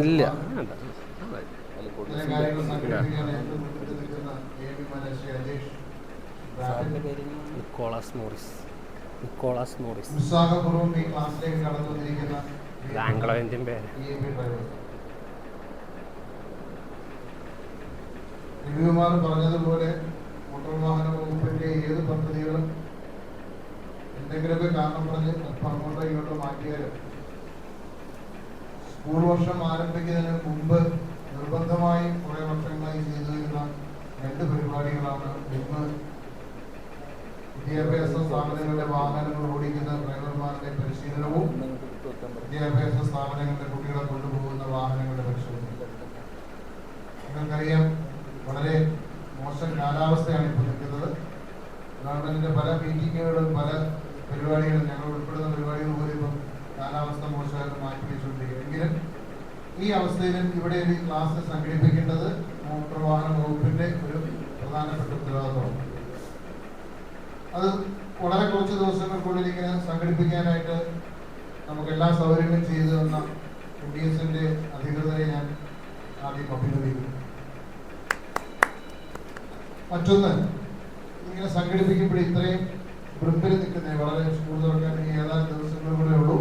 ഇല്ല. Nicholas Morris. Nicholas Morris. Anglo Indian പേര്. രവികുമാർ പറഞ്ഞതുപോലെ മോട്ടോർ വാഹന വകുപ്പിന്റെ ഏത് പദ്ധതികളും എന്തെങ്കിലുമൊക്കെ കാരണം പറഞ്ഞ് അങ്ങോട്ടോ ഇങ്ങോട്ടോ മാറ്റിയാലും സ്കൂൾ വർഷം ആരംഭിക്കുന്നതിന് മുമ്പ് നിർബന്ധമായി കുറേ വർഷങ്ങളായി ചെയ്തു വരുന്ന രണ്ട് പരിപാടികളാണ് ഇന്ന് വിദ്യാഭ്യാസ സ്ഥാപനങ്ങളുടെ വാഹനങ്ങൾ ഓടിക്കുന്ന ഡ്രൈവർമാരുടെ പരിശീലനവും വിദ്യാഭ്യാസ സ്ഥാപനങ്ങളുടെ കുട്ടികളെ കൊണ്ടുപോകുന്ന വാഹനങ്ങളുടെ പരിശോധന നിങ്ങൾക്കറിയാം വളരെ മോശം കാലാവസ്ഥയാണ് ഇപ്പോൾ നിൽക്കുന്നത് ഗവൺമെന്റിന്റെ പല മീറ്റിങ്ങുകളും പല പരിപാടികളും ഞങ്ങൾ ഉൾപ്പെടുന്ന പരിപാടികൾ പോലും ഇപ്പം കാലാവസ്ഥ മോശമായിട്ട് മാറ്റി വെച്ചുകൊണ്ടിരിക്കുക എങ്കിലും ഈ അവസ്ഥയിലും ഇവിടെ ഒരു ക്ലാസ് സംഘടിപ്പിക്കേണ്ടത് മോട്ടോർ വാഹന വകുപ്പിന്റെ ഒരു പ്രധാനപ്പെട്ട ഉത്തരവാദിത്തമാണ് അത് വളരെ കുറച്ച് ദിവസങ്ങൾക്കുള്ളിൽ ഇങ്ങനെ സംഘടിപ്പിക്കാനായിട്ട് നമുക്ക് എല്ലാ സൗകര്യങ്ങളും ചെയ്തു തന്ന എം ഡി എസിന്റെ അധികൃതരെ ഞാൻ ആദ്യം അഭിനന്ദിക്കുന്നു മറ്റൊന്ന് ഇങ്ങനെ സംഘടിപ്പിക്കുമ്പോൾ ഇത്രയും വൃമ്പിൽ നിൽക്കുന്ന വളരെ സ്കൂൾ തുറക്കാൻ ഇനി ഏതാനും ദിവസങ്ങൾ കൂടെ ഉള്ളൂ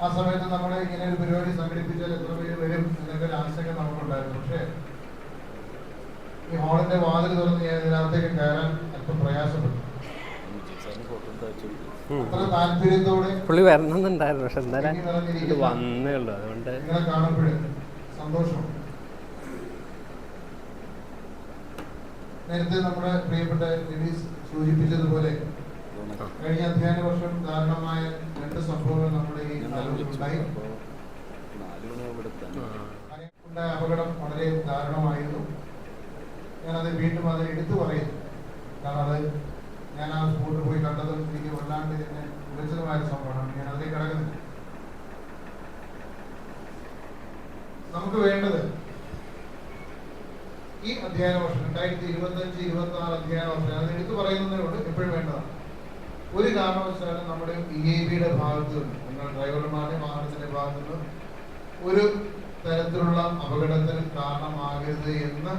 ആ സമയത്ത് നമ്മൾ ഇങ്ങനെ ഒരു പരിപാടി സംഘടിപ്പിച്ചാൽ എത്ര പേര് വരും എന്നൊക്കെ ഒരു ആശങ്ക നമുക്കുണ്ടായിരുന്നു. പക്ഷേ ഈ ഹോളിന്റെ വാതിൽ തുറന്ന് ഞാൻ ഇതിനകത്തേക്ക് കയറാൻ അല്പം പ്രയാസപ്പെട്ടു. അത്ര താല്പര്യത്തോടെ പുള്ളി വരണമെന്നുണ്ടായിരുന്നു പക്ഷെ എന്തായാലും ഇത് വന്നേ ഉള്ളൂ. അതുകൊണ്ട് നിങ്ങളെ കാണുമ്പോഴേ സന്തോഷം. നേരത്തെ നമ്മുടെ പ്രിയപ്പെട്ട രവീസ് സൂചിപ്പിച്ചതുപോലെ കഴിഞ്ഞ അധ്യയന വർഷം കാരണമായ രണ്ട് സംഭവങ്ങൾ നമ്മുടെ ഈ താലൂക്കിലുണ്ടായി ഉണ്ടായ അപകടം വളരെ ദാരുണമായിരുന്നു. ഞാനത് വീണ്ടും അത് എടുത്തു പറയുന്നു. കാരണം അത് ഞാൻ ആ സ്കൂളിൽ പോയി കണ്ടതും എനിക്ക് വല്ലാണ്ട് എന്നെ വിളിച്ചതുമായ സംഭവമാണ്. ഞാൻ അതിലേക്ക് കിടക്കുന്നില്ല. നമുക്ക് വേണ്ടത് ഈ അധ്യയന വർഷം രണ്ടായിരത്തി ഇരുപത്തഞ്ച് ഇരുപത്തി ആറ് അധ്യയന വർഷം അത് എടുത്തു പറയുന്നതിനോട് എപ്പോഴും വേണ്ടതാണ്. ഒരു കാരണവശാലും നമ്മുടെ ഇ എ ബിയുടെ ഭാഗത്തു നിന്ന് നിങ്ങൾ ഡ്രൈവർമാരുടെ വാഹനത്തിന്റെ ഭാഗത്തു നിന്ന് ഒരു തരത്തിലുള്ള അപകടത്തിന് കാരണമാകരുത് എന്ന്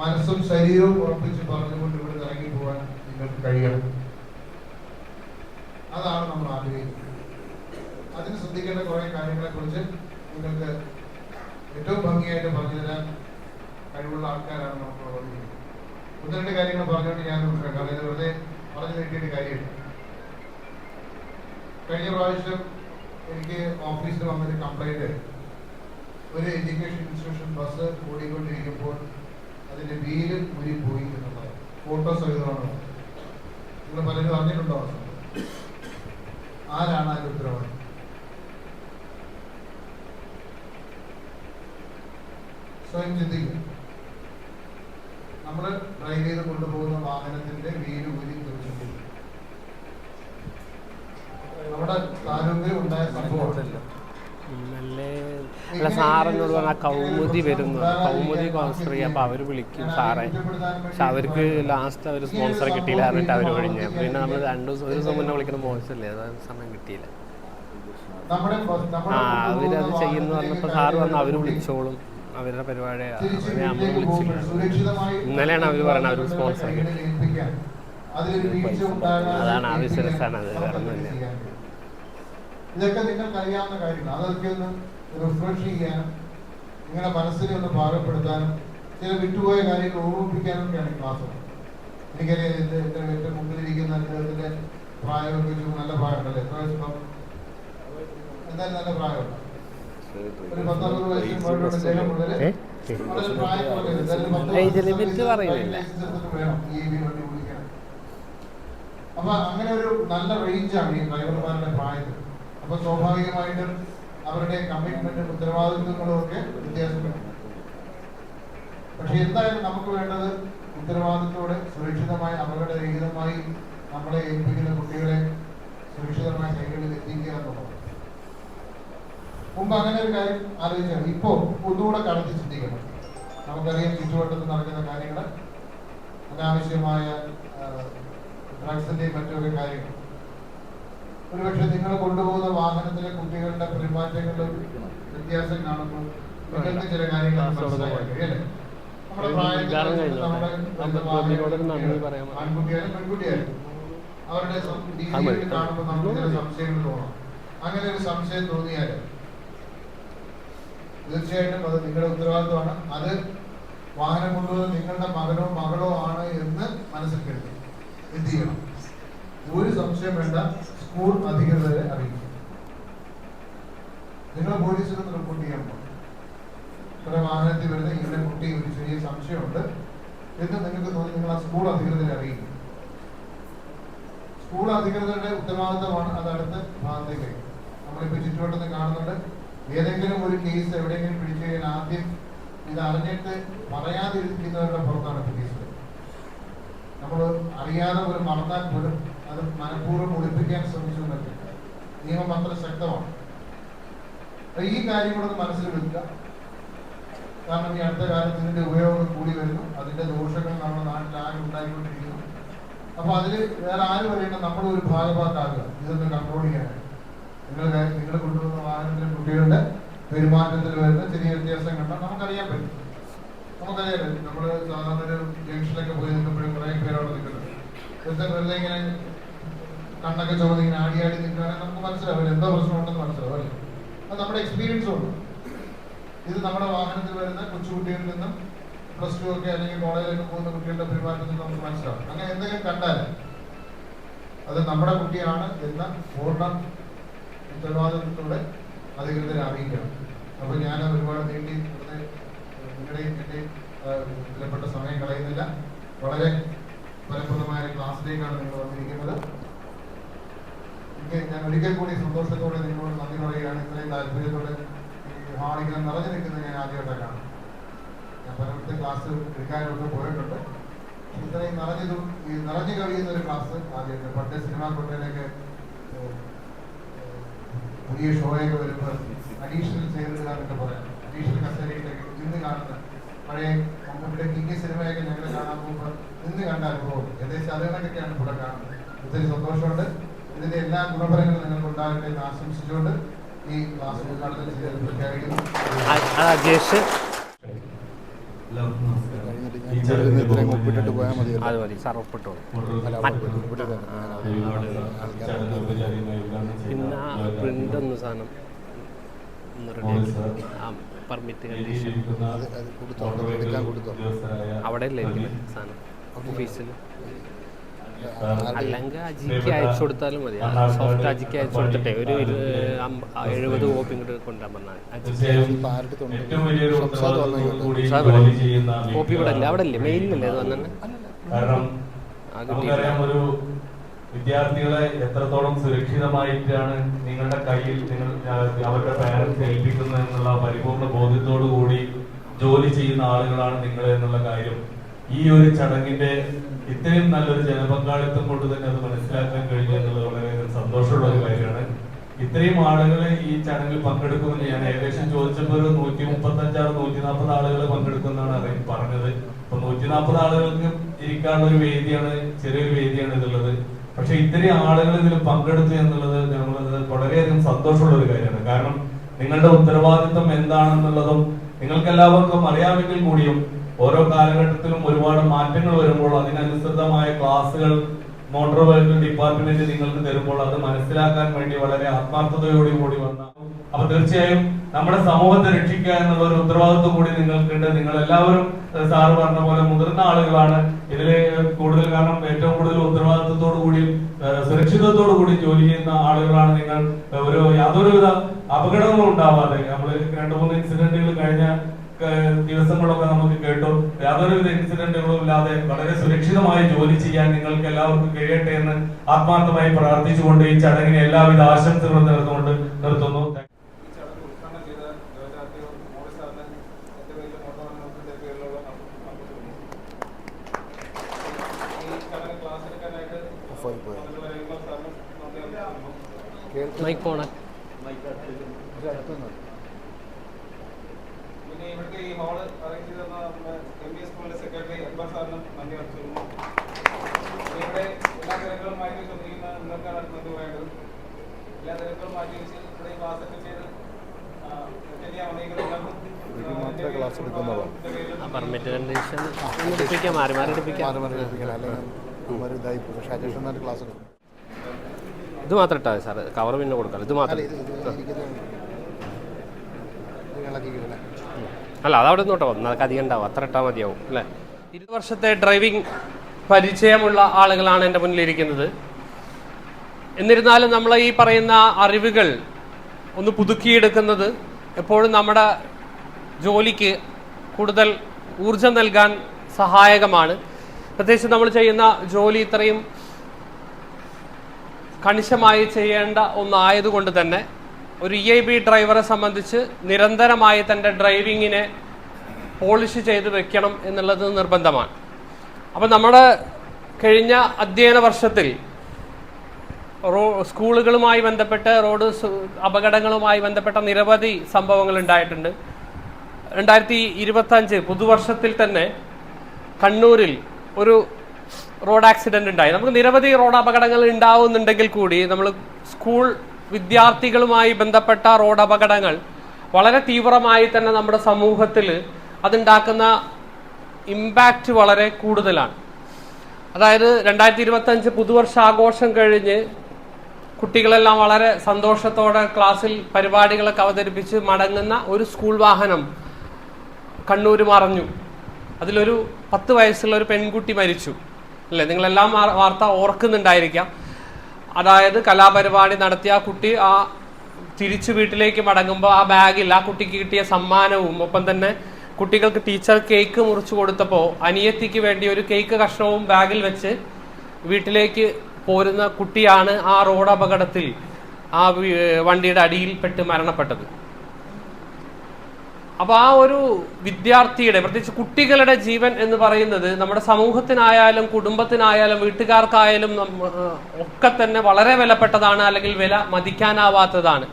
മനസ്സും ശരീരവും ഉറപ്പിച്ച് പറഞ്ഞുകൊണ്ട് ഇവിടെ ഇറങ്ങി പോകാൻ നിങ്ങൾക്ക് കഴിയണം. അതാണ് നമ്മൾ ആഗ്രഹിക്കുന്നത്. അതിന് ശ്രദ്ധിക്കേണ്ട കുറെ കാര്യങ്ങളെ കുറിച്ച് നിങ്ങൾക്ക് ഏറ്റവും ഭംഗിയായിട്ട് പറഞ്ഞു തരാൻ കഴിവുള്ള ആൾക്കാരാണ് നമുക്ക് ഉള്ളത് ഒന്ന് രണ്ട് കാര്യങ്ങൾ പറഞ്ഞുകൊണ്ട് ഞാൻ നോക്കാം കാരണം വെറുതെ പറഞ്ഞു നീട്ടിയിട്ട് കാര്യമില്ല. കഴിഞ്ഞ പ്രാവശ്യം എനിക്ക് ഓഫീസിൽ വന്നൊരു കംപ്ലൈന്റ് ഒരു എഡ്യൂക്കേഷൻ ഇൻസ്റ്റിറ്റ്യൂഷൻ ബസ് ഓടിക്കൊണ്ടിരിക്കുമ്പോൾ അതിന്റെ വീൽ പോയി എന്നുള്ളത് ഫോട്ടോ സഹിതമാണ് നിങ്ങൾ പലരും അറിഞ്ഞിട്ടുണ്ടോ? ആരാണ് അതിന്റെ ഉത്തരവാദി? സ്വയം ചിന്തിക്കുക. നമ്മൾ ഡ്രൈവ് ചെയ്ത് കൊണ്ടുപോകുന്ന വാഹനത്തിന്റെ വീൽ ഊരി തെറിച്ചിട്ടില്ല നമ്മുടെ താലൂക്കിൽ ഉണ്ടായ സംഭവം. നല്ല അല്ല സാറെന്നോട് പറഞ്ഞാൽ കൗമുദി വരുന്നു. കൗമുദി സ്പോൺസർ ചെയ്യുക. അപ്പോൾ അവർ വിളിക്കും സാറേ. പക്ഷെ അവർക്ക് ലാസ്റ്റ് അവർ സ്പോൺസർ കിട്ടിയില്ല പറഞ്ഞിട്ട് അവർ ഒഴിഞ്ഞു. പിന്നെ നമ്മൾ രണ്ടു ദിവസം ഒരു ദിവസം മുന്നേ വിളിക്കുന്ന മോശമല്ലേ? അത് സമയം കിട്ടിയില്ല. ആ അവരത് ചെയ്യുന്നു പറഞ്ഞപ്പോൾ സാറ് വന്ന് അവർ വിളിച്ചോളും. അവരുടെ പരിപാടി അവരെ നമ്മൾ വിളിച്ചില്ല. ഇന്നലെയാണ് അവർ പറയുന്നത് അവർ സ്പോൺസർ കിട്ടി അതാണ് ആ ബിസിനസ്സാണ് അത്, വേറെ തന്നെയാണ് ഒന്നുമില്ല. ഇതൊക്കെ നിങ്ങൾക്ക് അറിയാവുന്ന കാര്യങ്ങൾ അതൊക്കെ ഒന്ന് റിഫ്രഷ് ചെയ്യാനും നിങ്ങളുടെ മനസ്സിനെ ഒന്ന് പാകപ്പെടുത്താനും ചില വിട്ടുപോയ കാര്യങ്ങൾ ഓർമ്മിപ്പിക്കാനൊക്കെയാണ് ഈ ക്ലാസ് എനിക്കറിയാം ഇത് എന്റെ ഏറ്റവും മുമ്പിലിരിക്കുന്ന അദ്ദേഹത്തിന്റെ പ്രായമൊക്കെ വെച്ച് നല്ല പ്രായമുണ്ടല്ലേ എത്ര വയസ്സ് ഇപ്പം? എന്തായാലും നല്ല പ്രായമുണ്ട് ഒരു പത്തറുപത് മുകളിലുള്ള അദ്ദേഹം മുതൽ എന്തായാലും പത്ത്. ലൈസൻസ് വേണം ഈ വണ്ടി ഓടിക്കാൻ. അപ്പൊ അങ്ങനെ ഒരു നല്ല റേഞ്ചാണ് ഈ ഡ്രൈവർമാരുടെ പ്രായത്തിൽ അപ്പൊ സ്വാഭാവികമായിട്ടും അവരുടെ കമ്മിറ്റ്മെന്റും ഉത്തരവാദിത്വങ്ങളും ഒക്കെ വ്യത്യാസപ്പെടും. പക്ഷെ എന്തായാലും നമുക്ക് വേണ്ടത് ഉത്തരവാദിത്തോടെ സുരക്ഷിതമായി അപകടരഹിതമായി നമ്മളെ ഏൽപ്പിക്കുന്ന കുട്ടികളെ സുരക്ഷിതമായ കൈകളിൽ എത്തിക്കുക എന്നുള്ളത് മുമ്പ് അങ്ങനെ ഒരു കാര്യം ആലോചിച്ചാണ്. ഇപ്പോ ഒന്നുകൂടെ കടത്തി ചിന്തിക്കണം. നമുക്കറിയാം ചുറ്റുവട്ടത്ത് നടക്കുന്ന കാര്യങ്ങൾ അനാവശ്യമായ ഡ്രഗ്സിന്റെയും മറ്റൊക്കെ കാര്യങ്ങൾ. ഒരുപക്ഷെ നിങ്ങൾ കൊണ്ടുപോകുന്ന വാഹനത്തിലെ കുട്ടികളുടെ പെരുമാറ്റങ്ങളിൽ വ്യത്യാസം കാണുമ്പോൾ നിങ്ങൾക്ക് ചില കാര്യങ്ങൾ മനസ്സിലാക്കാൻ അല്ലേ? നമ്മുടെ പ്രായത്തിൽ? നമ്മുടെ. ആൺകുട്ടിയായാലും പെൺകുട്ടിയായാലും അവരുടെ. രീതികൾ കാണുമ്പോൾ നമുക്ക് ചില സംശയങ്ങൾ തോന്നാം അങ്ങനെ ഒരു സംശയം തോന്നിയാൽ തീർച്ചയായിട്ടും അത് നിങ്ങളുടെ ഉത്തരവാദിത്വമാണ് അത് വാഹനം കൊണ്ടുപോകുന്നത് നിങ്ങളുടെ മകനോ മകളോ ആണ് എന്ന് മനസ്സിൽ കരുതി എന്ത് ചെയ്യണം ഒരു സംശയം വേണ്ട സ്കൂൾ അധികൃതരെ അറിയിക്കും. നിങ്ങൾ പോലീസിൽ ഒന്ന് റിപ്പോർട്ട് ചെയ്യാൻ പോകും ഇവിടെ വാഹനത്തിൽ വരുന്ന ഇന്ന കുട്ടി ഒരു ചെറിയ സംശയമുണ്ട്. എന്ന് നിങ്ങൾക്ക് തോന്നി നിങ്ങൾ ആ സ്കൂൾ അധികൃതരെ അറിയിക്കും. സ്കൂൾ അധികൃതരുടെ ഉത്തരവാദിത്തമാണ് അത് അടുത്ത ഭാഗത്തേക്ക് നമ്മളിപ്പോൾ ചുറ്റുവട്ടത്ത് കാണുന്നുണ്ട്. ഏതെങ്കിലും ഒരു കേസ് എവിടെയെങ്കിലും പിടിച്ചു കഴിഞ്ഞാൽ ആദ്യം ഇത് അറിഞ്ഞിട്ട് പറയാതിരിക്കുന്നവരുടെ പുറത്താണ് കേസ് നമ്മൾ അറിയാതെ ഒരു മറന്നാൽ പോലും അത് മനഃപൂർവം ഒളിപ്പിക്കാൻ ശ്രമിച്ചു എന്നൊക്കെ. നിയമം അത്ര ശക്തമാണ്. ഈ കാര്യം കൂടെ മനസ്സിൽ വെക്കുക. കാരണം ഈ അടുത്ത കാലത്ത് ഇതിന്റെ ഉപയോഗം കൂടി വരുന്നു. അതിന്റെ ദോഷങ്ങൾ നമ്മുടെ നാട്ടിൽ ആകെ ഉണ്ടായിക്കൊണ്ടിരിക്കുന്നു. അപ്പൊ അതിൽ വേറെ ആരും അറിയണ്ട നമ്മൾ ഒരു ഭാഗഭാക്കാകുക ഇതൊന്ന് കൺട്രോൾ ചെയ്യാനായിട്ട് നിങ്ങൾ നിങ്ങൾ കൊണ്ടുവന്ന വാഹനത്തിലെ കുട്ടികളുടെ പെരുമാറ്റത്തിൽ വരുന്ന ചെറിയ വ്യത്യാസം കണ്ടാൽ നമുക്കറിയാൻ പറ്റും. നമുക്കറിയാൻ പറ്റും. നമ്മൾ സാധാരണ ഒരു ജംഗ്ഷനിലൊക്കെ പോയി നിൽക്കുമ്പോഴും കുറേ പേരവിടെ നിൽക്കുന്നത് വെറുതെ ഇങ്ങനെ കണ്ണൊക്കെ ചുമന്ന് ഇങ്ങനെ ആടി ആടി നിൽക്കുകയാണെങ്കിൽ നമുക്ക് മനസ്സിലാവും. എന്തോ പ്രശ്നമുണ്ടെന്ന് മനസ്സിലാവും അത് നമ്മുടെ എക്സ്പീരിയൻസ് ഉണ്ട്. ഇത് നമ്മുടെ വാഹനത്തിൽ വരുന്ന കൊച്ചുകുട്ടികളിൽ നിന്നും പ്ലസ് ടു ഒക്കെ അല്ലെങ്കിൽ കോളേജിലൊക്കെ പോകുന്ന കുട്ടികളുടെ പെരുമാറ്റത്തിൽ നമുക്ക് മനസ്സിലാവും. അങ്ങനെ എന്തെങ്കിലും കണ്ടാൽ അത് നമ്മുടെ കുട്ടിയാണ് എന്ന പൂർണ ഉത്തരവാദിത്വത്തോടെ അധികൃതരെ അറിയിക്കണം. അപ്പോൾ ഞാൻ ഒരുപാട് നീട്ടി ഇവിടെ നിങ്ങളുടെയും എന്റെയും വിലപ്പെട്ട സമയം കളയുന്നില്ല. വളരെ ഫലപ്രദമായ ക്ലാസ്സിലേക്കാണ് നിങ്ങൾ വന്നിരിക്കുന്നത്. ഞാൻ ഒരിക്കൽ കൂടി സന്തോഷത്തോടെ നിങ്ങളോട് നന്ദി പറയുകയാണ്. ഇത്രയും താല്പര്യത്തോടെ ഈ ഹാളിങ്ങനെ നിറഞ്ഞു നിൽക്കുന്നത് ഞാൻ ആദ്യമായിട്ടാണ് ഞാൻ പലയിടത്തും ക്ലാസ് എടുക്കാനൊക്കെ പോയിട്ടുണ്ട്. ഇത്രയും നിറഞ്ഞതും ഈ നിറഞ്ഞു കഴിയുന്ന ഒരു ക്ലാസ് ആദ്യമായിട്ട് പണ്ട് സിനിമാ കൊട്ടയിലൊക്കെ പുതിയ ഷോയൊക്കെ വരുമ്പോൾ അഡീഷണൽ ചെയ്തിടാന്നൊക്കെ പറയാം. അഡീഷണൽ കസേരയിലൊക്കെ ഇന്ന് കാണുന്ന പഴയ നമ്മുടെ കിങ്ങി സിനിമയൊക്കെ ഞങ്ങൾ കാണാൻ പോകുമ്പോൾ ഇന്ന് കണ്ട അനുഭവം. ഏകദേശം അതുകൊണ്ടൊക്കെയാണ് ഇവിടെ കാണുന്നത്. ഒത്തിരി സന്തോഷമുണ്ട്. ഇതിന്റെ എല്ലാ ഗുണഫലങ്ങളും നിങ്ങൾക്ക് ഉണ്ടാകട്ടെ എന്ന് ആശംസിച്ചുകൊണ്ട് ഈ ക്ലാസ് ഉദ്ഘാടനം ചെയ്ത് പ്രഖ്യാപിക്കുന്നു. പിന്നെ ഒന്ന് സാധനം പെർമിറ്റ് കണ്ടീഷൻ അവിടെ സാധനം? ഓഫീസിൽ അല്ലെങ്കിൽ അജിക്ക് അയച്ചു കൊടുത്താലും മതി. സോഫ്റ്റ് അജിക്ക് അയച്ചു കൊടുത്തിട്ടെ. ഒരു എഴുപത് കോപ്പി ഇങ്ങോട്ട് കൊണ്ടുവരാൻ പറഞ്ഞാൽ കോപ്പി ഇവിടെ അല്ല അവിടെ അല്ലേ മെയിലിലല്ലേ അത് വന്നെ വിദ്യാർത്ഥികളെ എത്രത്തോളം സുരക്ഷിതമായിട്ടാണ് നിങ്ങളുടെ കയ്യിൽ നിങ്ങൾ അവരുടെ പാരന്റ്സ് ഏൽപ്പിക്കുന്നത് എന്നുള്ള പരിപൂർണ ബോധ്യത്തോടു കൂടി ജോലി ചെയ്യുന്ന ആളുകളാണ് നിങ്ങൾ എന്നുള്ള കാര്യം ഈ ഒരു ചടങ്ങിന്റെ ഇത്രയും നല്ലൊരു ജനപങ്കാളിത്തം കൊണ്ട് തന്നെ അത് മനസ്സിലാക്കാൻ കഴിഞ്ഞു എന്നുള്ളത് വളരെയധികം സന്തോഷമുള്ള ഒരു കാര്യമാണ്. ഇത്രയും ആളുകൾ ഈ ചടങ്ങിൽ പങ്കെടുക്കുമെന്ന് ഞാൻ ഏകദേശം ചോദിച്ചപ്പോൾ ഒരു നൂറ്റി മുപ്പത്തി അഞ്ചാറ് നൂറ്റി നാൽപ്പത് ആളുകൾ പങ്കെടുക്കുമെന്നാണ് അറിയി പറഞ്ഞത്. അപ്പൊ നൂറ്റി നാൽപ്പത് ആളുകൾക്ക് ഇരിക്കാനുള്ള ഒരു വേദിയാണ് ചെറിയൊരു വേദിയാണ് ഇതുള്ളത്. പക്ഷെ ഇത്രയും ആളുകൾ ഇതിൽ പങ്കെടുത്തു എന്നുള്ളത് നമ്മൾ വളരെയധികം സന്തോഷമുള്ള ഒരു കാര്യമാണ്. കാരണം നിങ്ങളുടെ ഉത്തരവാദിത്വം എന്താണെന്നുള്ളതും നിങ്ങൾക്ക് എല്ലാവർക്കും അറിയാമെങ്കിൽ കൂടിയും ഓരോ കാലഘട്ടത്തിലും ഒരുപാട് മാറ്റങ്ങൾ വരുമ്പോൾ അതിനനുസൃതമായ ക്ലാസ്സുകൾ മോട്ടോർ വെഹിക്കിൾ ഡിപ്പാർട്ട്മെന്റ് നിങ്ങൾക്ക് തരുമ്പോൾ അത് മനസ്സിലാക്കാൻ വേണ്ടി വളരെ ആത്മാർത്ഥതയോടെ കൂടി വന്ന അപ്പൊ തീർച്ചയായും നമ്മുടെ സമൂഹത്തെ രക്ഷിക്കുക എന്നുള്ള ഒരു ഉത്തരവാദിത്വം കൂടി നിങ്ങൾക്കുണ്ട്. നിങ്ങൾ എല്ലാവരും സാറ് പറഞ്ഞ പോലെ മുതിർന്ന ആളുകളാണ്. ഇതിൽ കൂടുതൽ കാരണം ഏറ്റവും കൂടുതൽ ഉത്തരവാദിത്വത്തോടു കൂടി സുരക്ഷിതത്തോടു കൂടി ജോലി ചെയ്യുന്ന ആളുകളാണ് നിങ്ങൾ. ഒരു യാതൊരുവിധ അപകടങ്ങളും ഉണ്ടാവാതെ നമ്മൾ രണ്ടു മൂന്ന് ഇൻസിഡന്റുകൾ കഴിഞ്ഞ ദിവസങ്ങളൊക്കെ നമുക്ക് കേട്ടു. യാതൊരു ഇൻസിഡന്റുകളും ഇല്ലാതെ വളരെ സുരക്ഷിതമായി ജോലി ചെയ്യാൻ നിങ്ങൾക്ക് എല്ലാവർക്കും കഴിയട്ടെ എന്ന് ആത്മാർത്ഥമായി പ്രാർത്ഥിച്ചുകൊണ്ട് ഈ ചടങ്ങിന് എല്ലാവിധ ആശംസകളും നേർന്നുകൊണ്ട് നിർത്തുന്നു. മൈക്ക് ചടങ്ങ് ഉദ്ഘാടനം ചെയ്ത ദേവജാതി മോഡി സാറിന് എന്റെ പേരിലും മോട്ടോർ വാഹനത്തിന്റെ പേരിലുള്ള നന്ദി ഈ ചടങ്ങ് ക്ലാസ് എടുക്കാനായിട്ട് ഓഫായി പോയോ? വന്നിട്ടുള്ള രവികുമാർ സാറിനും നന്ദി അറിയിക്കുന്നു കേൾക്കുന്നു. മൈക്ക് പോണേ ഇത് അടുത്തുനിന്ന്. പിന്നെ ഇവിടുത്തെ ഈ ഹാൾ അറേഞ്ച് ചെയ്ത നമ്മുടെ M B S secretary Akbar സാറിനും നന്ദി ഇവിടെ എല്ലാ മാറ്റി നിങ്ങൾക്കാണ് തിരക്കുകളും മാറ്റി വെച്ച് ഇവിടെ ക്ലാസ് ഒക്കെ ചെയ്ത് ഇത് മാത്രം ഇട്ടാ സാർ കവർ പിന്നെ കൊടുക്കാം. ഇത് മാത്രം ഇത് ഇരിക്കുന്നത് ഇത് ഇളക്കിക്കില്ലേ അല്ല അതവിടെ നിന്നോട്ടോ. നമുക്ക് അധികം ഉണ്ടാവും. അത്ര ഇട്ടാൽ മതിയാവും അല്ലേ? ഇരുപത് വർഷത്തെ ഡ്രൈവിംഗ് പരിചയമുള്ള ആളുകളാണ് എന്റെ മുന്നിലിരിക്കുന്നത്. എന്നിരുന്നാലും നമ്മൾ ഈ പറയുന്ന അറിവുകൾ ഒന്ന് പുതുക്കിയെടുക്കുന്നത് എപ്പോഴും നമ്മുടെ ജോലിക്ക് കൂടുതൽ ഊർജം നൽകാൻ സഹായകമാണ്. പ്രത്യേകിച്ച് നമ്മൾ ചെയ്യുന്ന ജോലി ഇത്രയും കണിശമായി ചെയ്യേണ്ട ഒന്നായതുകൊണ്ട് തന്നെ ഒരു ഇ ഐ ബി ഡ്രൈവറെ സംബന്ധിച്ച് നിരന്തരമായി തന്റെ ഡ്രൈവിങ്ങിനെ പോളിഷ് ചെയ്ത് വെക്കണം എന്നുള്ളത് നിർബന്ധമാണ്. അപ്പം നമ്മുടെ കഴിഞ്ഞ അധ്യയന വർഷത്തിൽ റോ സ്കൂളുകളുമായി ബന്ധപ്പെട്ട് റോഡ് അപകടങ്ങളുമായി ബന്ധപ്പെട്ട നിരവധി സംഭവങ്ങൾ ഉണ്ടായിട്ടുണ്ട്. രണ്ടായിരത്തി ഇരുപത്തഞ്ച് പുതുവർഷത്തിൽ തന്നെ കണ്ണൂരിൽ ഒരു റോഡ് ആക്സിഡന്റ് ഉണ്ടായി. നമുക്ക് നിരവധി റോഡ് അപകടങ്ങൾ ഉണ്ടാവുന്നുണ്ടെങ്കിൽ കൂടി നമ്മൾ സ്കൂൾ വിദ്യാർത്ഥികളുമായി ബന്ധപ്പെട്ട റോഡ് അപകടങ്ങൾ വളരെ തീവ്രമായി തന്നെ നമ്മുടെ സമൂഹത്തിൽ അതുണ്ടാക്കുന്ന ഇമ്പാക്റ്റ് വളരെ കൂടുതലാണ്. അതായത് രണ്ടായിരത്തി ഇരുപത്തഞ്ച് പുതുവർഷാഘോഷം കഴിഞ്ഞ് കുട്ടികളെല്ലാം വളരെ സന്തോഷത്തോടെ ക്ലാസ്സിൽ പരിപാടികളൊക്കെ അവതരിപ്പിച്ച് മടങ്ങുന്ന ഒരു സ്കൂൾ വാഹനം കണ്ണൂർ മറഞ്ഞു. അതിലൊരു പത്ത് വയസ്സുള്ള ഒരു പെൺകുട്ടി മരിച്ചു. അല്ലേ? നിങ്ങളെല്ലാം വാർ- വാർത്ത ഓർക്കുന്നുണ്ടായിരിക്കാം. അതായത് കലാപരിപാടി നടത്തിയ ആ കുട്ടി ആ തിരിച്ചു വീട്ടിലേക്ക് മടങ്ങുമ്പോൾ ആ ബാഗിൽ ആ കുട്ടിക്ക് കിട്ടിയ സമ്മാനവും ഒപ്പം തന്നെ കുട്ടികൾക്ക് ടീച്ചർ കേക്ക് മുറിച്ചു കൊടുത്തപ്പോൾ അനിയത്തിക്ക് വേണ്ടി ഒരു കേക്ക് കഷ്ണവും ബാഗിൽ വെച്ച് വീട്ടിലേക്ക് പോരുന്ന കുട്ടിയാണ് ആ റോഡ് അപകടത്തിൽ ആ വണ്ടിയുടെ അടിയിൽപ്പെട്ട് മരണപ്പെട്ടത്. അപ്പൊ ആ ഒരു വിദ്യാർത്ഥിയുടെ പ്രത്യേകിച്ച് കുട്ടികളുടെ ജീവൻ എന്ന് പറയുന്നത് നമ്മുടെ സമൂഹത്തിനായാലും കുടുംബത്തിനായാലും വീട്ടുകാർക്കായാലും ഒക്കെ തന്നെ വളരെ വിലപ്പെട്ടതാണ് അല്ലെങ്കിൽ വില മതിക്കാനാവാത്തതാണ്.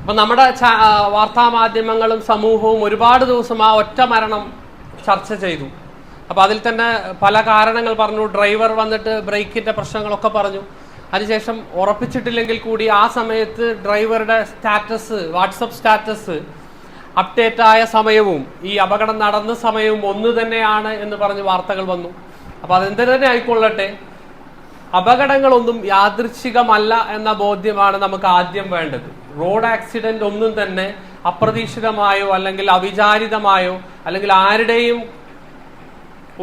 അപ്പൊ നമ്മുടെ വാർത്താമാധ്യമങ്ങളും വാർത്താ മാധ്യമങ്ങളും സമൂഹവും ഒരുപാട് ദിവസം ആ ഒറ്റ മരണം ചർച്ച ചെയ്തു. അപ്പൊ അതിൽ തന്നെ പല കാരണങ്ങൾ പറഞ്ഞു. ഡ്രൈവർ വന്നിട്ട് ബ്രേക്കിന്റെ പ്രശ്നങ്ങളൊക്കെ പറഞ്ഞു. അതിനുശേഷം ഉറപ്പിച്ചിട്ടില്ലെങ്കിൽ കൂടി ആ സമയത്ത് ഡ്രൈവറുടെ സ്റ്റാറ്റസ് വാട്സപ്പ് സ്റ്റാറ്റസ് അപ്ഡേറ്റ് ആയ സമയവും ഈ അപകടം നടന്ന സമയവും ഒന്ന് തന്നെയാണ് എന്ന് പറഞ്ഞ് വാർത്തകൾ വന്നു. അപ്പൊ അതെന്ത് തന്നെ ആയിക്കൊള്ളട്ടെ അപകടങ്ങളൊന്നും യാദൃച്ഛികമല്ല എന്ന ബോധ്യമാണ് നമുക്ക് ആദ്യം വേണ്ടത്. റോഡ് ആക്സിഡന്റ് ഒന്നും തന്നെ അപ്രതീക്ഷിതമായോ അല്ലെങ്കിൽ അവിചാരിതമായോ അല്ലെങ്കിൽ ആരുടെയും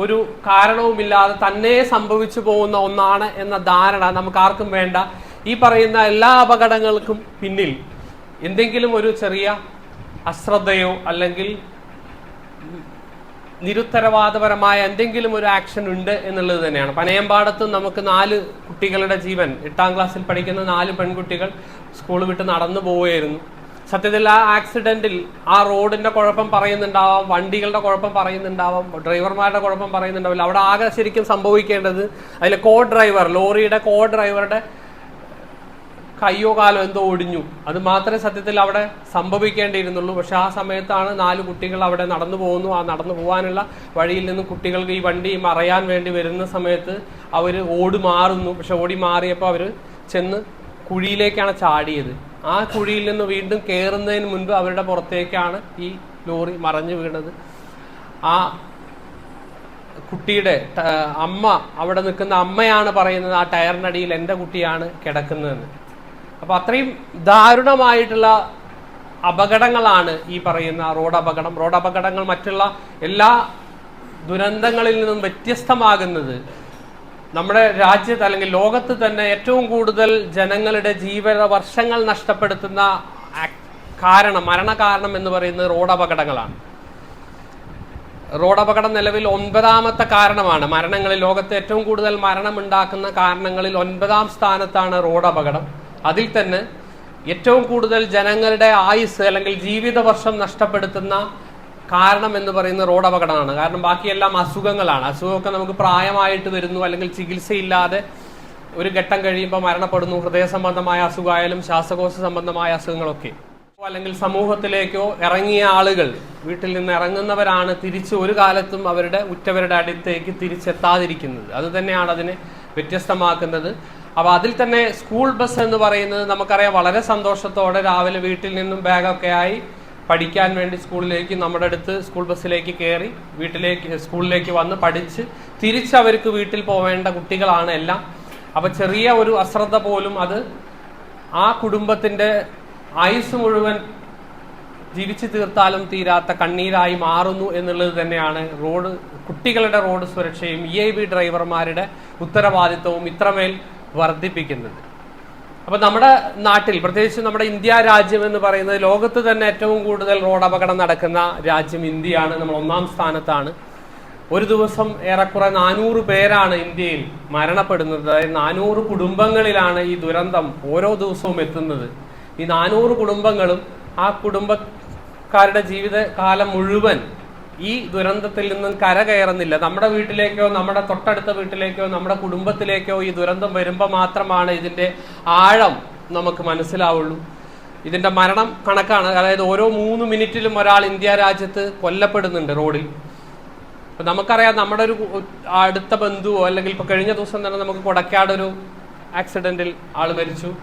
ഒരു കാരണവുമില്ലാതെ തന്നെ സംഭവിച്ചു പോകുന്ന ഒന്നാണ് എന്ന ധാരണ നമുക്ക് ആർക്കും വേണ്ട. ഈ പറയുന്ന എല്ലാ അപകടങ്ങൾക്കും പിന്നിൽ എന്തെങ്കിലും ഒരു ചെറിയ അശ്രദ്ധയോ അല്ലെങ്കിൽ നിരുത്തരവാദപരമായ എന്തെങ്കിലും ഒരു ആക്ഷൻ ഉണ്ട് എന്നുള്ളത് തന്നെയാണ്. പനയമ്പാടത്ത് നമുക്ക് നാല് കുട്ടികളുടെ ജീവൻ. എട്ടാം ക്ലാസ്സിൽ പഠിക്കുന്ന നാല് പെൺകുട്ടികൾ സ്കൂൾ വിട്ട് നടന്നു പോവുകയായിരുന്നു. സത്യത്തിൽ ആ ആക്സിഡന്റിൽ ആ റോഡിന്റെ കുഴപ്പം പറയുന്നുണ്ടാവാം വണ്ടികളുടെ കുഴപ്പം പറയുന്നുണ്ടാവാം ഡ്രൈവർമാരുടെ കുഴപ്പം പറയുന്നുണ്ടാവില്ല. അവിടെ ആകെ ശരിക്കും സംഭവിക്കേണ്ടത് അതിലെ കോ ഡ്രൈവർ ലോറിയുടെ കോ ഡ്രൈവറുടെ കയ്യോ കാലോ എന്തോ ഒടിഞ്ഞു. അത് മാത്രമേ സത്യത്തിൽ അവിടെ സംഭവിക്കേണ്ടിയിരുന്നുള്ളൂ. പക്ഷെ ആ സമയത്താണ് നാല് കുട്ടികൾ അവിടെ നടന്നു പോകുന്നു. ആ നടന്നു പോകാനുള്ള വഴിയിൽ നിന്ന് കുട്ടികൾക്ക് ഈ വണ്ടി മറയാൻ വേണ്ടി വരുന്ന സമയത്ത് അവർ ഓടി മാറുന്നു. പക്ഷെ ഓടി മാറിയപ്പോൾ അവർ ചെന്ന് കുഴിയിലേക്കാണ് ചാടിയത്. ആ കുഴിയിൽ നിന്ന് വീണ്ടും കയറുന്നതിന് മുൻപ് അവരുടെ പുറത്തേക്കാണ് ഈ ലോറി മറഞ്ഞു വീണത്. ആ കുട്ടിയുടെ അമ്മ അവിടെ നിൽക്കുന്ന അമ്മയാണ് പറയുന്നത് ആ ടയറിനടിയിൽ എന്റെ കുട്ടിയാണ് കിടക്കുന്നതെന്ന്. അപ്പൊ അത്രയും ദാരുണമായിട്ടുള്ള അപകടങ്ങളാണ് ഈ പറയുന്ന റോഡ് അപകടം. റോഡ് അപകടങ്ങൾ മറ്റുള്ള എല്ലാ ദുരന്തങ്ങളിൽ നിന്നും വ്യത്യസ്തമാകുന്നത് നമ്മുടെ രാജ്യത്ത് അല്ലെങ്കിൽ ലോകത്ത് തന്നെ ഏറ്റവും കൂടുതൽ ജനങ്ങളുടെ ജീവിത വർഷങ്ങൾ നഷ്ടപ്പെടുത്തുന്ന കാരണം മരണകാരണം എന്ന് പറയുന്നത് റോഡ് അപകടങ്ങളാണ്. റോഡ് അപകടം നിലവിൽ ഒൻപതാമത്തെ കാരണമാണ്. മരണങ്ങളിൽ ലോകത്ത് ഏറ്റവും കൂടുതൽ മരണമുണ്ടാക്കുന്ന കാരണങ്ങളിൽ ഒൻപതാം സ്ഥാനത്താണ് റോഡ് അപകടം. അതിൽ തന്നെ ഏറ്റവും കൂടുതൽ ജനങ്ങളുടെ ആയുസ് അല്ലെങ്കിൽ ജീവിത വർഷം നഷ്ടപ്പെടുത്തുന്ന കാരണം എന്ന് പറയുന്ന റോഡ് അപകടമാണ്. കാരണം ബാക്കിയെല്ലാം അസുഖങ്ങളാണ്. അസുഖമൊക്കെ നമുക്ക് പ്രായമായിട്ട് വരുന്നു അല്ലെങ്കിൽ ചികിത്സയില്ലാതെ ഒരു ഘട്ടം കഴിയുമ്പോൾ മരണപ്പെടുന്നു. ഹൃദയ സംബന്ധമായ അസുഖമായാലും ശ്വാസകോശ സംബന്ധമായ അസുഖങ്ങളൊക്കെ. അല്ലെങ്കിൽ സമൂഹത്തിലേക്കോ ഇറങ്ങിയ ആളുകൾ വീട്ടിൽ നിന്ന് ഇറങ്ങുന്നവരാണ് തിരിച്ച് ഒരു കാലത്തും അവരുടെ ഉറ്റവരുടെ അടുത്തേക്ക് തിരിച്ചെത്താതിരിക്കുന്നത്. അത് തന്നെയാണ് അതിനെ വ്യത്യസ്തമാക്കുന്നത്. അപ്പോൾ അതിൽ തന്നെ സ്കൂൾ ബസ് എന്ന് പറയുന്നത് നമുക്കറിയാം വളരെ സന്തോഷത്തോടെ രാവിലെ വീട്ടിൽ നിന്നും ബാഗൊക്കെ ആയി പഠിക്കാൻ വേണ്ടി സ്കൂളിലേക്ക് നമ്മുടെ അടുത്ത് സ്കൂൾ ബസ്സിലേക്ക് കയറി വീട്ടിലേക്ക് സ്കൂളിലേക്ക് വന്ന് പഠിച്ച് തിരിച്ച് അവർക്ക് വീട്ടിൽ പോവേണ്ട കുട്ടികളാണ് എല്ലാം. അപ്പോൾ ചെറിയ ഒരു അശ്രദ്ധ പോലും അത് ആ കുടുംബത്തിന്റെ ആയുസ് മുഴുവൻ ജീവിച്ചു തീർത്താലും തീരാത്ത കണ്ണീരായി മാറുന്നു എന്നുള്ളത് തന്നെയാണ് റോഡ് കുട്ടികളുടെ റോഡ് സുരക്ഷയും ഇ ഡ്രൈവർമാരുടെ ഉത്തരവാദിത്വവും. ഇത്രമേൽ വർദ്ധിപ്പിക്കുന്നത്. അപ്പൊ നമ്മുടെ നാട്ടിൽ പ്രത്യേകിച്ച് നമ്മുടെ ഇന്ത്യ രാജ്യം എന്ന് പറയുന്നത് ലോകത്ത് തന്നെ ഏറ്റവും കൂടുതൽ റോഡ് അപകടം നടക്കുന്ന രാജ്യം ഇന്ത്യയാണ്. നമ്മൾ ഒന്നാം സ്ഥാനത്താണ്. ഒരു ദിവസം ഏറെക്കുറെ നാനൂറ് പേരാണ് ഇന്ത്യയിൽ മരണപ്പെടുന്നത്. അതായത് നാനൂറ് കുടുംബങ്ങളിലാണ് ഈ ദുരന്തം ഓരോ ദിവസവും എത്തുന്നത്. ഈ നാനൂറ് കുടുംബങ്ങളും ആ കുടുംബക്കാരുടെ ജീവിത കാലം മുഴുവൻ ഈ ദുരന്തത്തിൽ നിന്നും കരകയറുന്നില്ല. നമ്മുടെ വീട്ടിലേക്കോ നമ്മുടെ തൊട്ടടുത്ത വീട്ടിലേക്കോ നമ്മുടെ കുടുംബത്തിലേക്കോ ഈ ദുരന്തം വരുമ്പോൾ മാത്രമാണ് ഇതിന്റെ ആഴം നമുക്ക് മനസ്സിലാവുള്ളൂ. ഇതിന്റെ മരണം കണക്കാണ്. അതായത് ഓരോ മൂന്ന് മിനിറ്റിലും ഒരാൾ ഇന്ത്യ രാജ്യത്ത് കൊല്ലപ്പെടുന്നുണ്ട് റോഡിൽ. അപ്പം നമുക്കറിയാം നമ്മുടെ ഒരു അടുത്ത ബന്ധുവോ അല്ലെങ്കിൽ ഇപ്പൊ കഴിഞ്ഞ ദിവസം തന്നെ നമുക്ക് കൊടക്കാടൊരു ആക്സിഡന്റിൽ ആൾ മരിച്ചു.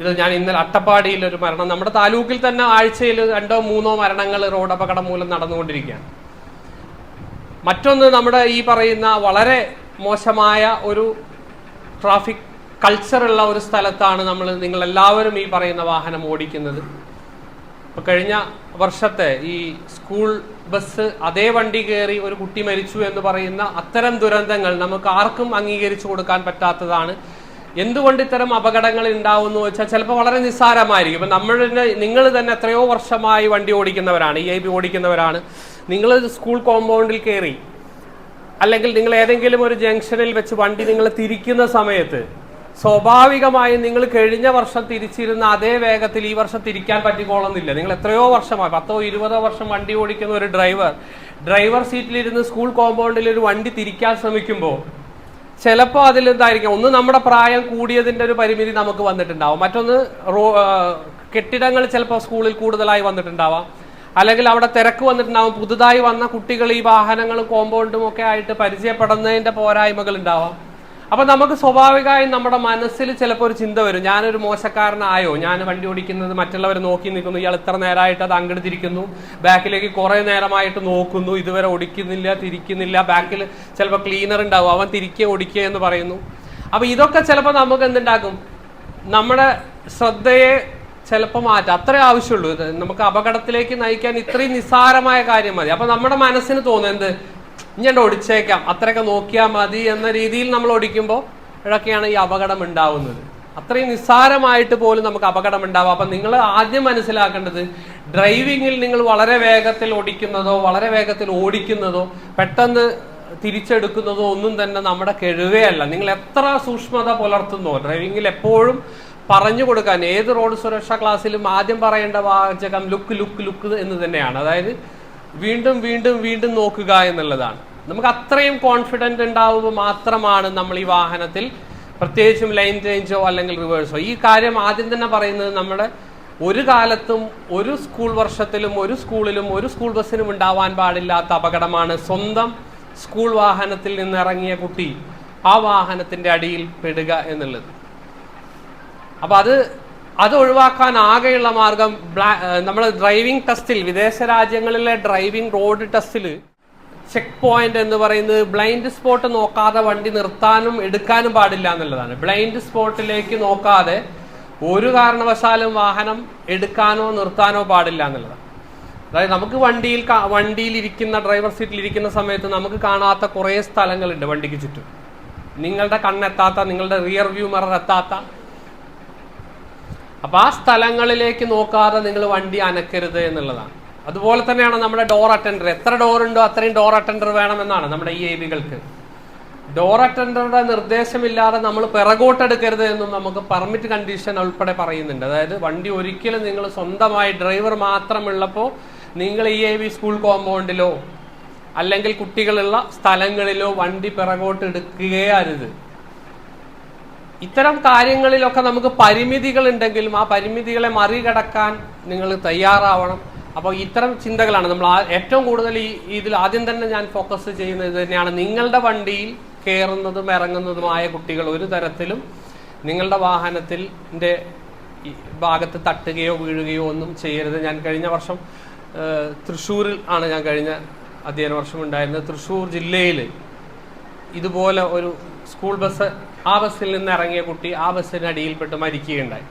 ഇത് ഞാൻ ഇന്നലെ അട്ടപ്പാടിയിൽ ഒരു മരണം നമ്മുടെ താലൂക്കിൽ തന്നെ ആഴ്ചയിൽ രണ്ടോ മൂന്നോ മരണങ്ങൾ റോഡ് അപകടം മൂലം നടന്നുകൊണ്ടിരിക്കുകയാണ്. മറ്റൊന്ന് നമ്മുടെ ഈ പറയുന്ന വളരെ മോശമായ ഒരു ട്രാഫിക് കൾച്ചറുള്ള ഒരു സ്ഥലത്താണ് നമ്മൾ നിങ്ങൾ എല്ലാവരും ഈ പറയുന്ന വാഹനം ഓടിക്കുന്നത്. ഇപ്പൊ കഴിഞ്ഞ വർഷത്തെ ഈ സ്കൂൾ ബസ് അതേ വണ്ടി കയറി ഒരു കുട്ടി മരിച്ചു എന്ന് പറയുന്ന അത്തരം ദുരന്തങ്ങൾ നമുക്ക് ആർക്കും അംഗീകരിച്ചു കൊടുക്കാൻ പറ്റാത്തതാണ്. എന്തുകൊണ്ട് ഇത്തരം അപകടങ്ങൾ ഉണ്ടാവുന്നു വെച്ചാൽ ചിലപ്പോൾ വളരെ നിസ്സാരമായിരിക്കും. ഇപ്പം നമ്മളിന് നിങ്ങൾ തന്നെ എത്രയോ വർഷമായി വണ്ടി ഓടിക്കുന്നവരാണ് ഇ ഐ ഓടിക്കുന്നവരാണ്. നിങ്ങൾ സ്കൂൾ കോമ്പൗണ്ടിൽ കയറി അല്ലെങ്കിൽ നിങ്ങൾ ഏതെങ്കിലും ഒരു ജംഗ്ഷനിൽ വെച്ച് വണ്ടി നിങ്ങൾ തിരിക്കുന്ന സമയത്ത് സ്വാഭാവികമായും നിങ്ങൾ കഴിഞ്ഞ വർഷം തിരിച്ചിരുന്ന അതേ വേഗത്തിൽ ഈ വർഷം തിരിക്കാൻ പറ്റിക്കോളുന്നില്ല. നിങ്ങൾ എത്രയോ വർഷമായി പത്തോ ഇരുപതോ വർഷം വണ്ടി ഓടിക്കുന്ന ഒരു ഡ്രൈവർ ഡ്രൈവർ സീറ്റിലിരുന്ന് സ്കൂൾ കോമ്പൗണ്ടിൽ ഒരു വണ്ടി തിരിക്കാൻ ശ്രമിക്കുമ്പോൾ ചിലപ്പോൾ അതിൽ എന്തായിരിക്കും ഒന്ന് നമ്മുടെ പ്രായം കൂടിയതിന്റെ ഒരു പരിമിതി നമുക്ക് വന്നിട്ടുണ്ടാവും. മറ്റൊന്ന് റോ കെട്ടിടങ്ങൾ ചിലപ്പോൾ സ്കൂളിൽ കൂടുതലായി വന്നിട്ടുണ്ടാവാം. അല്ലെങ്കിൽ അവിടെ തിരക്ക് വന്നിട്ടുണ്ടാവും. പുതുതായി വന്ന കുട്ടികൾ ഈ വാഹനങ്ങളും കോമ്പൗണ്ടും ഒക്കെ ആയിട്ട് പരിചയപ്പെടുന്നതിന്റെ പോരായ്മകൾ ഉണ്ടാവാം. അപ്പൊ നമുക്ക് സ്വാഭാവികമായും നമ്മുടെ മനസ്സിൽ ചിലപ്പോൾ ഒരു ചിന്ത വരും. ഞാനൊരു മോശക്കാരനായോ? ഞാൻ വണ്ടി ഓടിക്കുന്നത് മറ്റുള്ളവർ നോക്കി നിൽക്കുന്നു. ഇയാൾ ഇത്ര നേരമായിട്ട് അത് അങ്ങോട്ട് തിരിക്കുന്നു ബാക്കിലേക്ക് കുറെ നേരമായിട്ട് നോക്കുന്നു. ഇതുവരെ ഓടിക്കുന്നില്ല തിരിക്കുന്നില്ല. ബാക്കിൽ ചിലപ്പോൾ ക്ലീനർ ഉണ്ടാവും. അവൻ തിരിക്കുക ഓടിക്കുക എന്ന് പറയുന്നു. അപ്പൊ ഇതൊക്കെ ചിലപ്പോൾ നമുക്ക് എന്തുണ്ടാക്കും നമ്മുടെ ശ്രദ്ധയെ ചിലപ്പോൾ മാറ്റാം. അത്രേ ആവശ്യമുള്ളൂ നമുക്ക് അപകടത്തിലേക്ക് നയിക്കാൻ ഇത്രയും നിസ്സാരമായ കാര്യം മതി. അപ്പൊ നമ്മുടെ മനസ്സിന് തോന്നും എന്ത്? ഞാൻ ഒടിച്ചേക്കാം. അത്രയൊക്കെ നോക്കിയാൽ മതി എന്ന രീതിയിൽ നമ്മൾ ഒടിക്കുമ്പോൾ ഇതൊക്കെയാണ് ഈ അപകടം ഉണ്ടാവുന്നത്. അത്രയും നിസ്സാരമായിട്ട് പോലും നമുക്ക് അപകടം ഉണ്ടാവാം. അപ്പൊ നിങ്ങൾ ആദ്യം മനസ്സിലാക്കേണ്ടത് ഡ്രൈവിങ്ങിൽ നിങ്ങൾ വളരെ വേഗത്തിൽ ഓടിക്കുന്നതോ വളരെ വേഗത്തിൽ ഓടിക്കുന്നതോ പെട്ടെന്ന് തിരിച്ചെടുക്കുന്നതോ ഒന്നും തന്നെ നമ്മുടെ കഴിവേയല്ല നിങ്ങൾ എത്ര സൂക്ഷ്മത പുലർത്തുന്നോ ഡ്രൈവിങ്ങിൽ എപ്പോഴും പറഞ്ഞു കൊടുക്കാൻ ഏത് റോഡ് സുരക്ഷാ ക്ലാസ്സിലും ആദ്യം പറയേണ്ട വാചകം ലുക്ക് ലുക്ക് ലുക്ക് എന്ന് തന്നെയാണ്. അതായത് വീണ്ടും വീണ്ടും വീണ്ടും നോക്കുക എന്നുള്ളതാണ്. നമുക്ക് അത്രയും കോൺഫിഡന്റ് ഉണ്ടാവുമ്പോൾ മാത്രമാണ് നമ്മൾ ഈ വാഹനത്തിൽ പ്രത്യേകിച്ചും ലൈൻ ചേഞ്ചോ അല്ലെങ്കിൽ റിവേഴ്സോ ഈ കാര്യം ആദ്യം തന്നെ പറയുന്നത് നമ്മുടെ ഒരു കാലത്തും ഒരു സ്കൂൾ വർഷത്തിലും ഒരു സ്കൂളിലും ഒരു സ്കൂൾ ബസ്സിനും ഉണ്ടാവാൻ പാടില്ലാത്ത അപകടമാണ് സ്വന്തം സ്കൂൾ വാഹനത്തിൽ നിന്ന് ഇറങ്ങിയ കുട്ടി ആ വാഹനത്തിന്റെ അടിയിൽ പെടുക എന്നുള്ളത്. അപ്പോൾ അത് അത് ഒഴിവാക്കാൻ ആകെയുള്ള മാർഗം നമ്മൾ ഡ്രൈവിംഗ് ടെസ്റ്റിൽ വിദേശ രാജ്യങ്ങളിലെ ഡ്രൈവിംഗ് റോഡ് ടെസ്റ്റിൽ ചെക്ക് പോയിന്റ് എന്ന് പറയുന്നത് ബ്ലൈൻഡ് സ്പോട്ട് നോക്കാതെ വണ്ടി നിർത്താനും എടുക്കാനും പാടില്ല എന്നുള്ളതാണ്. ബ്ലൈൻഡ് സ്പോട്ടിലേക്ക് നോക്കാതെ ഒരു കാരണവശാലും വാഹനം എടുക്കാനോ നിർത്താനോ പാടില്ല എന്നുള്ളതാണ്. അതായത് നമുക്ക് വണ്ടിയിൽ വണ്ടിയിൽ ഇരിക്കുന്ന ഡ്രൈവർ സീറ്റിൽ ഇരിക്കുന്ന സമയത്ത് നമുക്ക് കാണാത്ത കുറേ സ്ഥലങ്ങളുണ്ട് വണ്ടിക്ക് ചുറ്റും. നിങ്ങളുടെ കണ്ണെത്താത്ത നിങ്ങളുടെ റിയർ വ്യൂ മിറർ എത്താത്ത. അപ്പൊ ആ സ്ഥലങ്ങളിലേക്ക് നോക്കാതെ നിങ്ങൾ വണ്ടി അനക്കരുത് എന്നുള്ളതാണ്. അതുപോലെ തന്നെയാണ് നമ്മുടെ ഡോർ അറ്റൻഡർ എത്ര ഡോർ ഉണ്ടോ അത്രയും ഡോർ അറ്റൻഡർ വേണമെന്നാണ് നമ്മുടെ ഈ ഏവികൾക്ക് ഡോർ അറ്റൻഡറുടെ നിർദ്ദേശമില്ലാതെ നമ്മൾ പിറകോട്ടെടുക്കരുത് എന്നും നമുക്ക് പെർമിറ്റ് കണ്ടീഷൻ ഉൾപ്പെടെ പറയുന്നുണ്ട്. അതായത് വണ്ടി ഒരിക്കലും നിങ്ങൾ സ്വന്തമായി ഡ്രൈവർ മാത്രമുള്ളപ്പോൾ നിങ്ങൾ ഈ എ വി സ്കൂൾ കോമ്പൗണ്ടിലോ അല്ലെങ്കിൽ കുട്ടികളുള്ള സ്ഥലങ്ങളിലോ വണ്ടി പിറകോട്ട് എടുക്കുകയേ അരുത് ഇത്തരം കാര്യങ്ങളിലൊക്കെ നമുക്ക് പരിമിതികൾ ഉണ്ടെങ്കിലും ആ പരിമിതികളെ മറികടക്കാൻ നിങ്ങൾ തയ്യാറാവണം. അപ്പോൾ ഇത്തരം ചിന്തകളാണ് നമ്മൾ ഏറ്റവും കൂടുതൽ ഈ ഇതിൽ ആദ്യം തന്നെ ഞാൻ ഫോക്കസ് ചെയ്യുന്നത് തന്നെയാണ് നിങ്ങളുടെ വണ്ടിയിൽ കയറുന്നതും ഇറങ്ങുന്നതുമായ കുട്ടികൾ ഒരു തരത്തിലും നിങ്ങളുടെ വാഹനത്തിന്റെ ഈ ഭാഗത്ത് തട്ടുകയോ വീഴുകയോ ഒന്നും ചെയ്യരുത്. ഞാൻ കഴിഞ്ഞ വർഷം തൃശ്ശൂരിൽ ആണ് ഞാൻ കഴിഞ്ഞ അധ്യയന വർഷം ഉണ്ടായിരുന്നത്. തൃശ്ശൂർ ജില്ലയിൽ ഇതുപോലെ ഒരു സ്കൂൾ ബസ് ആ ബസ്സിൽ നിന്ന് ഇറങ്ങിയ കുട്ടി ആ ബസ്സിന് അടിയിൽപ്പെട്ട് മരിക്കുകയുണ്ടായി.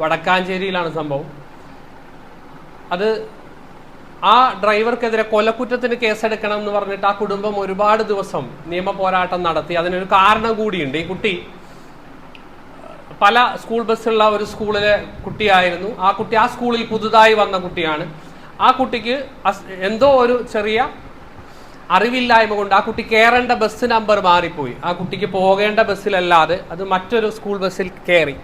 വടക്കാഞ്ചേരിയിലാണ് സംഭവം. അത് ആ ഡ്രൈവർക്കെതിരെ കൊലക്കുറ്റത്തിന് കേസെടുക്കണം എന്ന് പറഞ്ഞിട്ട് ആ കുടുംബം ഒരുപാട് ദിവസം നിയമ പോരാട്ടം നടത്തി. അതിനൊരു കാരണം കൂടിയുണ്ട്. ഈ കുട്ടി പല സ്കൂൾ ബസ്സുള്ള ഒരു സ്കൂളിലെ കുട്ടിയായിരുന്നു. ആ കുട്ടി ആ സ്കൂളിൽ പുതുതായി വന്ന കുട്ടിയാണ്. ആ കുട്ടിക്ക് എന്തോ ഒരു ചെറിയ അറിവില്ലായ്മ കൊണ്ട് ആ കുട്ടി കയറേണ്ട ബസ് നമ്പർ മാറിപ്പോയി. ആ കുട്ടിക്ക് പോകേണ്ട ബസ്സിലല്ലാതെ അത് മറ്റൊരു സ്കൂൾ ബസ്സിൽ കയറി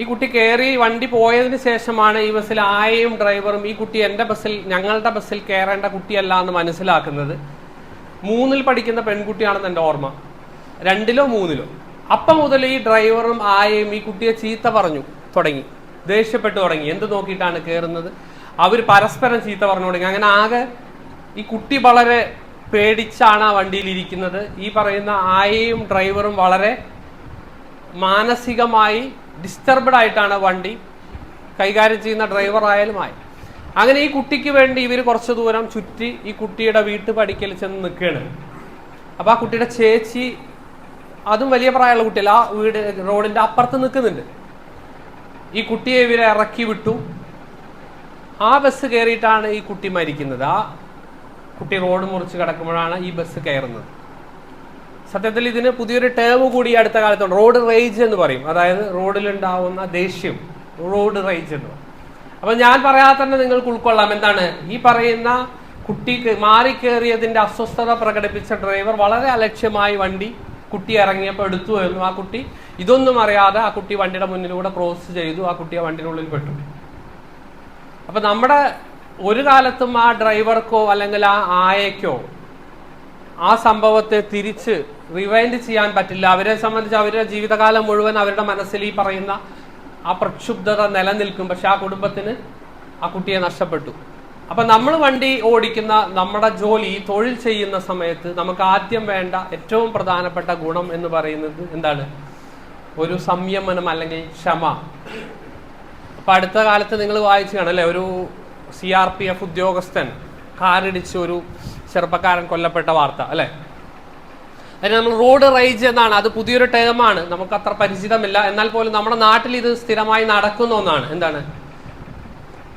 ഈ കുട്ടി കയറി വണ്ടി പോയതിന് ശേഷമാണ് ഈ ബസ്സിൽ ആയയും ഡ്രൈവറും ഈ കുട്ടി എന്റെ ബസ്സിൽ ഞങ്ങളുടെ ബസ്സിൽ കയറേണ്ട കുട്ടിയല്ല എന്ന് മനസ്സിലാക്കുന്നത്. മൂന്നിൽ പഠിക്കുന്ന പെൺകുട്ടിയാണെന്ന് എന്റെ ഓർമ്മ. രണ്ടിലോ മൂന്നിലോ. അപ്പം മുതൽ ഈ ഡ്രൈവറും ആയയും ഈ കുട്ടിയെ ചീത്ത പറഞ്ഞു തുടങ്ങി. ദേഷ്യപ്പെട്ടു തുടങ്ങി. എന്ത് നോക്കിയിട്ടാണ് കയറുന്നത് അവർ പരസ്പരം ചീത്ത പറഞ്ഞു തുടങ്ങി. അങ്ങനെ ആകെ ഈ കുട്ടി വളരെ പേടിച്ചാണ് ആ വണ്ടിയിൽ ഇരിക്കുന്നത്. ഈ പറയുന്ന ആയയും ഡ്രൈവറും വളരെ മാനസികമായി ഡിസ്റ്റർബഡ് ആയിട്ടാണ് വണ്ടി കൈകാര്യം ചെയ്യുന്ന ഡ്രൈവർ ആയാലും ആയി. അങ്ങനെ ഈ കുട്ടിക്ക് വേണ്ടി ഇവർ കുറച്ച് ദൂരം ചുറ്റി ഈ കുട്ടിയുടെ വീട്ടുപടിക്കൽ ചെന്ന് നിൽക്കുകയാണ്. അപ്പോൾ ആ കുട്ടിയുടെ ചേച്ചി അതും വലിയ പ്രായമുള്ള കുട്ടിയല്ല ആ വീട് റോഡിന്റെ അപ്പുറത്ത് നിൽക്കുന്നുണ്ട്. ഈ കുട്ടിയെ ഇവരെ ഇറക്കി വിട്ടു. ആ ബസ് കയറിയിട്ടാണ് ഈ കുട്ടി മരിക്കുന്നത്. ആ കുട്ടി റോഡ് മുറിച്ച് കിടക്കുമ്പോഴാണ് ഈ ബസ് കയറുന്നത്. സത്യത്തിൽ ഇതിന് പുതിയൊരു ടേം കൂടി അടുത്ത കാലത്തുണ്ട്. റോഡ് റേജ് എന്ന് പറയും. അതായത് റോഡിലുണ്ടാവുന്ന ദേഷ്യം. റോഡ് റേജ് എന്ന് പറയും. ഞാൻ പറയാതെ തന്നെ നിങ്ങൾക്ക് ഉൾക്കൊള്ളാം. എന്താണ്? ഈ പറയുന്ന കുട്ടി മാറിക്കേറിയതിന്റെ അസ്വസ്ഥത പ്രകടിപ്പിച്ച ഡ്രൈവർ വളരെ അലക്ഷ്യമായി വണ്ടി കുട്ടി ഇറങ്ങിയപ്പോൾ എടുത്തു എന്നു ആ കുട്ടി ഇതൊന്നും അറിയാതെ ആ കുട്ടി വണ്ടിയുടെ മുന്നിലൂടെ ക്രോസ് ചെയ്തു. ആ കുട്ടി ആ വണ്ടിയുടെ പെട്ടു. അപ്പൊ നമ്മുടെ ഒരു കാലത്തും ആ ഡ്രൈവർക്കോ അല്ലെങ്കിൽ ആ ആയക്കോ ആ സംഭവത്തെ തിരിച്ച് റിവൈൻഡ് ചെയ്യാൻ പറ്റില്ല. അവരെ സംബന്ധിച്ച് അവരുടെ ജീവിതകാലം മുഴുവൻ അവരുടെ മനസ്സിൽ ഈ പറയുന്ന ആ പ്രക്ഷുബ്ധത നിലനിൽക്കും. പക്ഷെ ആ കുടുംബത്തിന് ആ കുട്ടിയെ നഷ്ടപ്പെട്ടു. അപ്പൊ നമ്മൾ വണ്ടി ഓടിക്കുന്ന നമ്മുടെ ജോലി തൊഴിൽ ചെയ്യുന്ന സമയത്ത് നമുക്ക് ആദ്യം വേണ്ട ഏറ്റവും പ്രധാനപ്പെട്ട ഗുണം എന്ന് പറയുന്നത് എന്താണ്? ഒരു സംയമനം അല്ലെങ്കിൽ ക്ഷമ. അപ്പൊ അടുത്ത കാലത്ത് നിങ്ങൾ വായിച്ചു കാണല്ലേ ഒരു സി ആർ പി എഫ് ഉദ്യോഗസ്ഥൻ കാറിടിച്ച് ഒരു ചെറുപ്പക്കാരൻ കൊല്ലപ്പെട്ട വാർത്ത അല്ലെ? അതിന് നമ്മൾ റോഡ് റേജ് എന്നാണ് അത് പുതിയൊരു ടേമാണ് നമുക്ക് അത്ര പരിചിതമില്ല. എന്നാൽ പോലും നമ്മുടെ നാട്ടിൽ ഇത് സ്ഥിരമായി നടക്കുന്ന ഒന്നാണ്. എന്താണ്?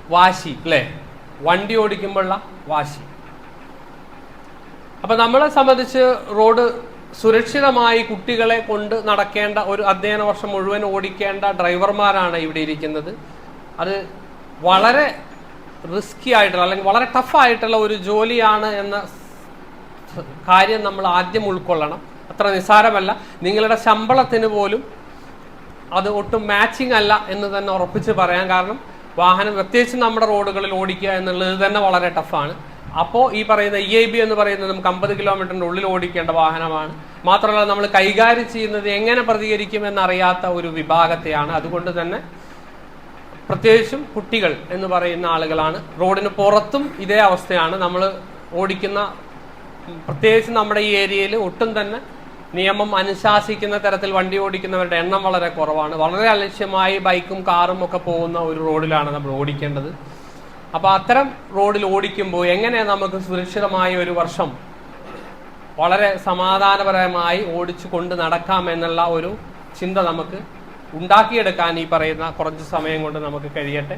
വാശി അല്ലെ? വണ്ടി ഓടിക്കുമ്പോഴുള്ള വാശി. അപ്പൊ നമ്മളെ സംബന്ധിച്ച് റോഡ് സുരക്ഷിതമായി കുട്ടികളെ കൊണ്ട് നടക്കേണ്ട ഒരു അധ്യയന വർഷം മുഴുവൻ ഓടിക്കേണ്ട ഡ്രൈവർമാരാണ് ഇവിടെ ഇരിക്കുന്നത്. അത് വളരെ റിസ്കി ആയിട്ടുള്ള അല്ലെങ്കിൽ വളരെ ടഫായിട്ടുള്ള ഒരു ജോലിയാണ് എന്ന കാര്യം നമ്മൾ ആദ്യം ഉൾക്കൊള്ളണം. അത്ര നിസ്സാരമല്ല. നിങ്ങളുടെ ശമ്പളത്തിന് പോലും അത് ഒട്ടും മാച്ചിങ് അല്ല എന്ന് തന്നെ ഉറപ്പിച്ച് പറയാം കാരണം വാഹനം പ്രത്യേകിച്ച് നമ്മുടെ റോഡുകളിൽ ഓടിക്കുക എന്നുള്ളത് തന്നെ വളരെ ടഫാണ് അപ്പോൾ ഈ പറയുന്ന ഇ ഐ ബി എന്ന് പറയുന്നത് നമുക്ക് അമ്പത് കിലോമീറ്ററിന്റെ ഉള്ളിൽ ഓടിക്കേണ്ട വാഹനമാണ്. മാത്രമല്ല നമ്മൾ കൈകാര്യം ചെയ്യുന്നത് എങ്ങനെ പ്രതികരിക്കുമെന്നറിയാത്ത ഒരു വിഭാഗത്തെയാണ്. അതുകൊണ്ട് തന്നെ പ്രത്യേകിച്ചും കുട്ടികൾ എന്ന് പറയുന്ന ആളുകളാണ്. റോഡിന് പുറത്തും ഇതേ അവസ്ഥയാണ്. നമ്മൾ ഓടിക്കുന്ന പ്രത്യേകിച്ച് നമ്മുടെ ഈ ഏരിയയിൽ ഒട്ടും തന്നെ നിയമം അനുശാസിക്കുന്ന തരത്തിൽ വണ്ടി ഓടിക്കുന്നവരുടെ എണ്ണം വളരെ കുറവാണ്. വളരെ അലക്ഷ്യമായി ബൈക്കും കാറും ഒക്കെ പോകുന്ന ഒരു റോഡിലാണ് നമ്മൾ ഓടിക്കേണ്ടത്. അപ്പോൾ അത്തരം റോഡിൽ ഓടിക്കുമ്പോൾ എങ്ങനെ നമുക്ക് സുരക്ഷിതമായ ഒരു വർഷം വളരെ സമാധാനപരമായി ഓടിച്ചു കൊണ്ട് നടക്കാം എന്നുള്ള ഒരു ചിന്ത നമുക്ക് ഉണ്ടാക്കിയെടുക്കാൻ ഈ പറയുന്ന കുറച്ച് സമയം കൊണ്ട് നമുക്ക് കഴിയട്ടെ.